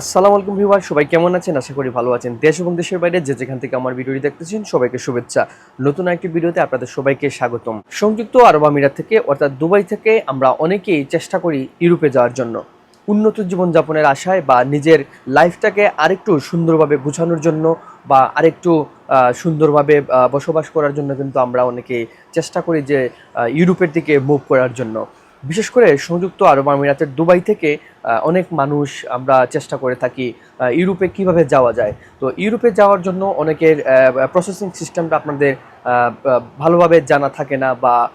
আসসালামু আলাইকুম ভিউয়ার সবাই কেমন আছেন? আশা করি ভালো আছেন। দেশ এবং দেশের বাইরে যে যেখান থেকে আমার ভিডিওটি দেখতেছেন, সবাইকে শুভেচ্ছা। নতুন একটি ভিডিওতে আপনাদের সবাইকে স্বাগতম। সংযুক্ত আরব আমিরাত থেকে, অর্থাৎ দুবাই থেকে, আমরা অনেকেই চেষ্টা করি ইউরোপে যাওয়ার জন্য। উন্নত জীবনযাপনের আশায় বা নিজের লাইফটাকে আরেকটু সুন্দরভাবে গুছানোর জন্য বা আরেকটু সুন্দরভাবে বসবাস করার জন্য কিন্তু আমরা অনেকেই চেষ্টা করি যে ইউরোপের দিকে মুভ করার জন্য। বিশেষ করে সংযুক্ত আরব আমিরাতের দুবাই থেকে অনেক মানুষ আমরা চেষ্টা করে থাকি ইউরোপে কীভাবে যাওয়া যায়। তো ইউরোপে যাওয়ার জন্য অনেকের প্রসেসিং সিস্টেমটা আপনাদের ভালোভাবে জানা থাকে না বা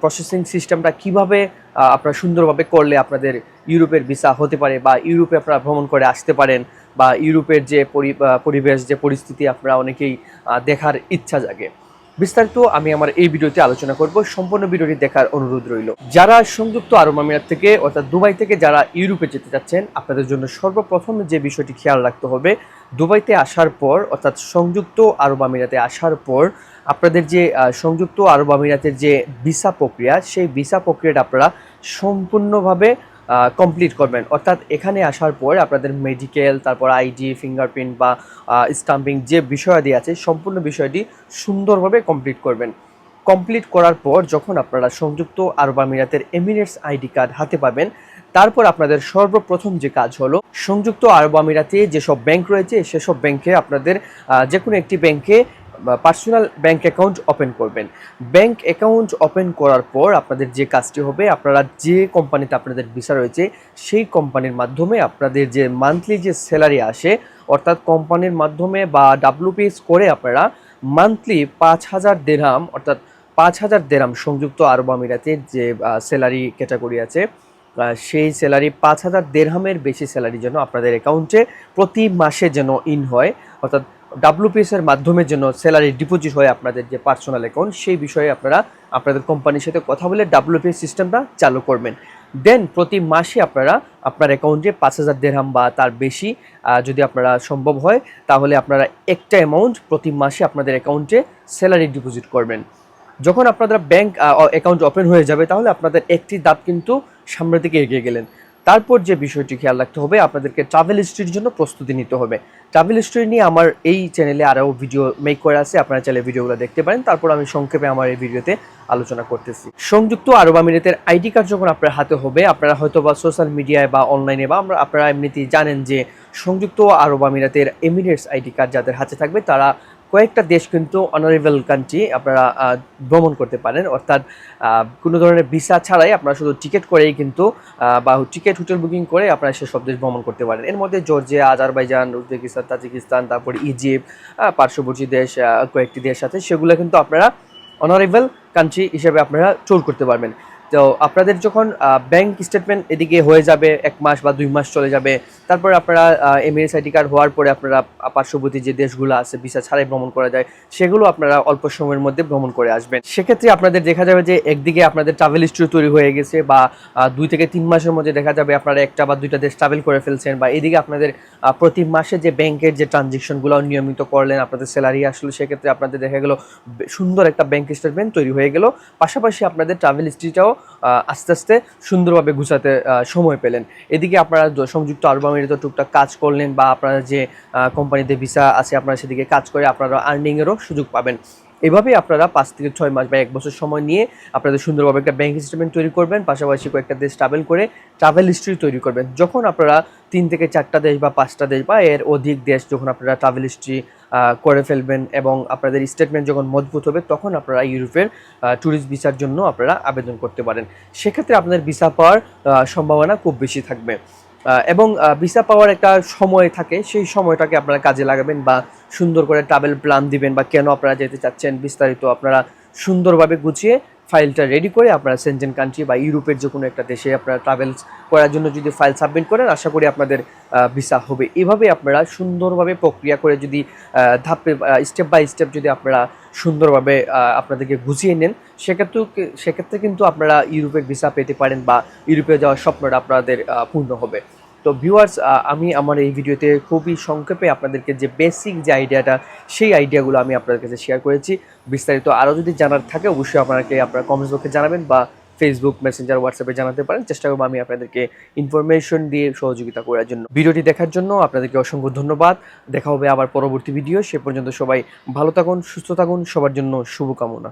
প্রসেসিং সিস্টেমটা কীভাবে আপনারা সুন্দরভাবে করলে আপনাদের ইউরোপের ভিসা হতে পারে বা ইউরোপে আপনারা ভ্রমণ করে আসতে পারেন বা ইউরোপের যে পরি- পরিবেশ, যে পরিস্থিতি আপনারা অনেকেই দেখার ইচ্ছা জাগে। বিস্তারিত আমি আমার এই ভিডিওতে আলোচনা করব। সম্পূর্ণ ভিডিওটি দেখার অনুরোধ রইল। যারা সংযুক্ত আরব আমিরাত থেকে, অর্থাৎ দুবাই থেকে যারা ইউরোপে যেতে চাচ্ছেন আপনাদের জন্য সর্বপ্রথম যে বিষয়টি খেয়াল রাখতে হবে, দুবাইতে আসার পর, অর্থাৎ সংযুক্ত আরব আমিরাতে আসার পর, আপনাদের যে সংযুক্ত আরব আমিরাতের যে ভিসা প্রক্রিয়া, সেই ভিসা প্রক্রিয়াটা আপনারা সম্পূর্ণভাবে কমপ্লিট করবেন। অর্থাৎ এখানে আসার পর আপনাদের মেডিকেল তারপর আইডি ফিঙ্গারপ্রিন্ট বা স্টাম্পিং যে বিষয়াদি আছে, সম্পূর্ণ বিষয়টি সুন্দরভাবে কমপ্লিট করবেন। কমপ্লিট করার পর যখন আপনারা সংযুক্ত আরব আমিরাতের এমিরেটস আইডি কার্ড হাতে পাবেন, তারপর আপনাদের সর্বপ্রথম যে কাজ হলো, সংযুক্ত আরব আমিরাতে যেসব ব্যাংক রয়েছে, সেসব ব্যাংকে আপনাদের যে কোনো একটি ব্যাংকে পার্সোনাল ব্যাংক অ্যাকাউন্ট ওপেন করবেন। ব্যাংক অ্যাকাউন্ট ওপেন করার পর আপনাদের যে কাজটি হবে, আপনারা যে কোম্পানিতে আপনাদের ভিসা রয়েছে, সেই কোম্পানির মাধ্যমে আপনাদের যে মান্থলি যে স্যালারি আসে, অর্থাৎ কোম্পানির মাধ্যমে বা ডাব্লিউপিএস করে আপনারা মান্থলি পাঁচ হাজার দেড়হাম অর্থাৎ পাঁচ হাজার দেড়হাম সংযুক্ত আরব আমিরাতের যে স্যালারি ক্যাটাগরি আছে সেই স্যালারি পাঁচ হাজার দেড়হামের বেশি স্যালারি যেন আপনাদের অ্যাকাউন্টে প্রতি মাসে যেন ইন হয়। অর্থাৎ ডাব্লিউপিএস এর মাধ্যমে যেন স্যালারি ডিপোজিট হয় আপনাদের যে পার্সোনাল অ্যাকাউন্ট সেই বিষয়ে আপনারা আপনাদের কোম্পানির সাথে কথা বলে ডাব্লিউপিএস সিস্টেমটা চালু করবেন। দেন প্রতি মাসে আপনারা আপনার অ্যাকাউন্টে পাঁচ হাজার দেড়হাম বা তার বেশি যদি আপনারা সম্ভব হয়, তাহলে আপনারা একটা অ্যামাউন্ট প্রতি মাসে আপনাদের অ্যাকাউন্টে স্যালারি ডিপোজিট করবেন। যখন আপনাদের ব্যাংক অ্যাকাউন্ট ওপেন হয়ে যাবে, তাহলে আপনাদের একটি দাঁত কিন্তু সামনের দিকে এগিয়ে গেলেন। তারপর যে বিষয়টি খেয়াল রাখতে হবে, আপনাদেরকে ট্রাভেল হিস্ট্রির জন্য প্রস্তুতি নিতে হবে। ট্রাভেল হিস্ট্রি নিয়ে আমার এই চ্যানেলে আরও ভিডিও মেক করে আছে। আপনারা চাইলে ভিডিওগুলো দেখতে পারেন। তারপর আমি সংক্ষেপে আমার এই ভিডিওতে আলোচনা করতেছি। সংযুক্ত আরব আমিরাতের আইডি কার্ড যখন আপনার হাতে হবে, আপনারা হয়তো বা সোশ্যাল মিডিয়ায় বা অনলাইনে বা আমরা আপনারা এমনিতেই জানেন যে সংযুক্ত আরব আমিরাতের এমিরেটস আইডি কার্ড যাদের হাতে থাকবে, তারা কয়েকটা দেশ কিন্তু অনারেবল কান্ট্রি আপনারা ভ্রমণ করতে পারেন। অর্থাৎ কোনো ধরনের ভিসা ছাড়াই আপনারা শুধু টিকিট করেই কিন্তু বা টিকিট হোটেল বুকিং করে আপনারা সেসব দেশ ভ্রমণ করতে পারেন। এর মধ্যে জর্জিয়া আজারবাইজান উজবেকিস্তান তাজিকিস্তান তারপর ইজিপ্ট পার্শ্ববর্তী দেশ কয়েকটি দেশ আছে। সেগুলো কিন্তু আপনারা অনারেবল কান্ট্রি হিসেবে আপনারা চোর করতে পারবেন। তো আপনাদের যখন ব্যাংক স্টেটমেন্ট এদিকে হয়ে যাবে, এক মাস বা দুই মাস চলে যাবে, তারপর আপনারা এমএস আইডি কার্ড হওয়ার পরে আপনারা পার্শ্ববর্তী যে দেশগুলো আছে ভিসা ছাড়াই ভ্রমণ করা যায়, সেগুলো আপনারা অল্প সময়ের মধ্যে ভ্রমণ করে আসবেন। সেক্ষেত্রে আপনাদের দেখা যাবে যে একদিকে আপনাদের ট্রাভেল হিস্ট্রি তৈরি হয়ে গেছে বা দুই থেকে তিন মাসের মধ্যে দেখা যাবে আপনারা একটা বা দুইটা দেশ ট্রাভেল করে ফেলছেন বা এদিকে আপনাদের প্রতি মাসে যে ব্যাংকের যে ট্রানজেকশনগুলো নিয়মিত করলেন, আপনাদের স্যালারি আসলো, সেক্ষেত্রে আপনাদের দেখা গেল সুন্দর একটা ব্যাংক স্টেটমেন্ট তৈরি হয়ে গেল। পাশাপাশি আপনাদের ট্রাভেল হিস্ট্রিটাও আস্তে আস্তে সুন্দরভাবে গুছাতে সময় পেলেন। এদিকে আপনারা সংযুক্ত আরব আমিরাতে টুকটাক কাজ করলেন বা আপনারা যে কোম্পানিতে ভিসা আছে, আপনারা সেদিকে কাজ করে আপনারা আর্নিংয়েরও সুযোগ পাবেন। এভাবেই আপনারা পাঁচ থেকে ছয় মাস বা এক বছর সময় নিয়ে আপনাদের সুন্দরভাবে একটা ব্যাংক স্টেটমেন্ট তৈরি করবেন, পাশাপাশি কয়েকটা দেশ ট্রাভেল করে ট্রাভেল হিস্ট্রি তৈরি করবেন। যখন আপনারা তিন থেকে চারটা দেশ বা পাঁচটা দেশ বা এর অধিক দেশ যখন আপনারা ট্রাভেল হিস্ট্রি করে ফেলবেন এবং আপনাদের স্টেটমেন্ট যখন মজবুত হবে, তখন আপনারা ইউরোপের ট্যুরিস্ট ভিসার জন্য আপনারা আবেদন করতে পারেন। সেক্ষেত্রে আপনাদের ভিসা পাওয়ার সম্ভাবনা খুব বেশি থাকবে। এবং ভিসা পাওয়ার একটা সময় থাকে, সেই সময়টাকে আপনারা কাজে লাগাবেন বা সুন্দর করে ট্রাভেল প্ল্যান দিবেন বা কেন আপনারা যেতে চাচ্ছেন বিস্তারিত আপনারা সুন্দরভাবে গুছিয়ে ফাইলটা রেডি করে আপনারা সেনজেন কান্ট্রি বা ইউরোপের যে কোনো একটা দেশে আপনারা ট্রাভেলস করার জন্য যদি ফাইল সাবমিট করেন, আশা করি আপনাদের ভিসা হবে। এভাবে আপনারা সুন্দরভাবে প্রক্রিয়া করে যদি ধাপে স্টেপ বাই স্টেপ যদি আপনারা সুন্দরভাবে আপনাদেরকে গুছিয়ে নেন, সেক্ষেত্রে সেক্ষেত্রে কিন্তু আপনারা ইউরোপের ভিসা পেতে পারেন বা ইউরোপে যাওয়ার স্বপ্নটা আপনাদের পূর্ণ হবে। তো ভিউয়ার্স আমি আমার এই ভিডিওতে খুবই সংক্ষেপে আপনাদেরকে যে বেসিক যে আইডিয়াটা সেই আইডিয়াগুলো আমি আপনাদের কাছে শেয়ার করেছি। বিস্তারিত আরও যদি জানার থাকে, অবশ্যই আপনাকে আপনার কমেন্টস বক্সে জানাবেন বা ফেসবুক মেসেঞ্জার হোয়াটসঅ্যাপে জানাতে পারেন। চেষ্টা করব আমি আপনাদেরকে ইনফরমেশন দিয়ে সহযোগিতা করার জন্য। ভিডিওটি দেখার জন্য আপনাদেরকে অসংখ্য ধন্যবাদ। দেখা হবে আবার পরবর্তী ভিডিও সে পর্যন্ত সবাই ভালো থাকুন, সুস্থ থাকুন। সবার জন্য শুভকামনা।